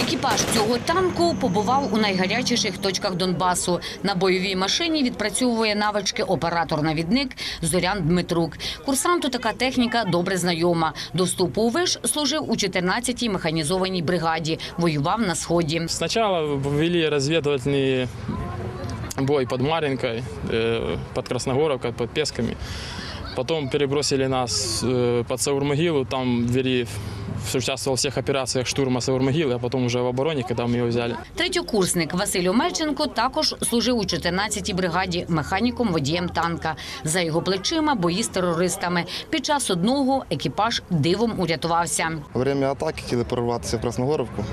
Екіпаж цього танку побував у найгарячіших точках Донбасу. На бойовій машині відпрацьовує навички оператор-навідник Зорян Дмитрук. Курсанту така техніка добре знайома. До вступу у виш служив у 14-й механізованій бригаді. Воював на сході. Сначала ввели разведывательный бой под Маринкой, э, под Красногоровкой, под Песками. Потом перебросили нас э, под Саурмогилу, там ввели, участвовал в всех операциях штурма Саурмогилы, а потом уже в обороне, когда мы ее взяли. Третьокурсник Василь Омельченко також служив у 14-й бригаді механіком водієм танка. За його плечима бої з терористами. Під час одного екіпаж дивом урятувався. Во время атаки хотіли прорватися в Красногоровку.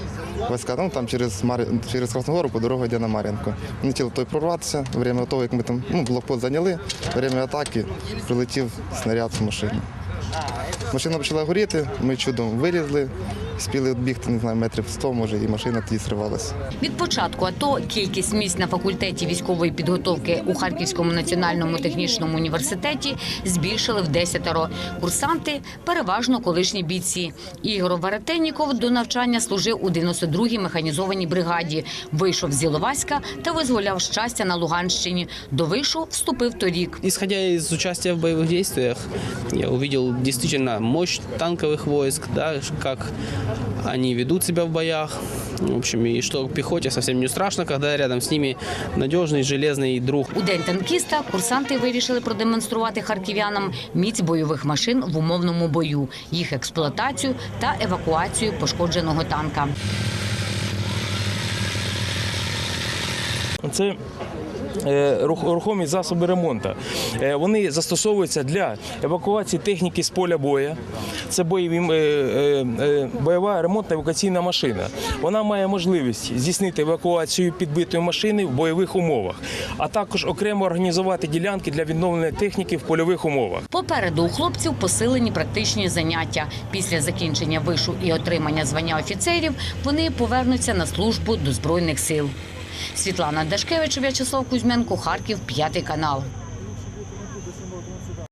Війська, ну там через, Марі... через Красногоровку дорога йде на Мар'їнку. Вони хотіли той прорватися. Время того, як ми там ну, блокпост зайняли, время атаки прилетів снаряд в машину. Машина почала горіти, ми чудом вилізли, спіли відбігти, не знаю, метрів 100, може, і машина тоді зривалася. Від початку АТО кількість місць на факультеті військової підготовки у Харківському національному технічному університеті збільшили в десятеро. Курсанти переважно колишні бійці. Ігор Веретенніков до навчання служив у 92-й механізованій бригаді. Вийшов з Іловайська та визволяв щастя на Луганщині. До вишу вступив торік. Исходя из участия в боевых действиях, я увидел действительно мощь танковых войск, да, как они ведут себя в боях. В общем, и что пехоте совсем не страшно, когда рядом с ними надежный железный друг. У день танкіста курсанти вирішили продемонструвати харків'янам міць бойових машин в умовному бою, їх експлуатацію та евакуацію пошкодженого танка. Це е, рухомі засоби ремонту. Е, Вони застосовуються для евакуації техніки з поля бою. Це бойові, е, бойова ремонтна евакуаційна машина. Вона має можливість здійснити евакуацію підбитої машини в бойових умовах, а також окремо організувати ділянки для відновлення техніки в польових умовах. Попереду у хлопців посилені практичні заняття. Після закінчення вишу і отримання звання офіцерів вони повернуться на службу до збройних сил. Світлана Дашкевич, В'ячеслав Кузьменко, Харків, п'ятий канал.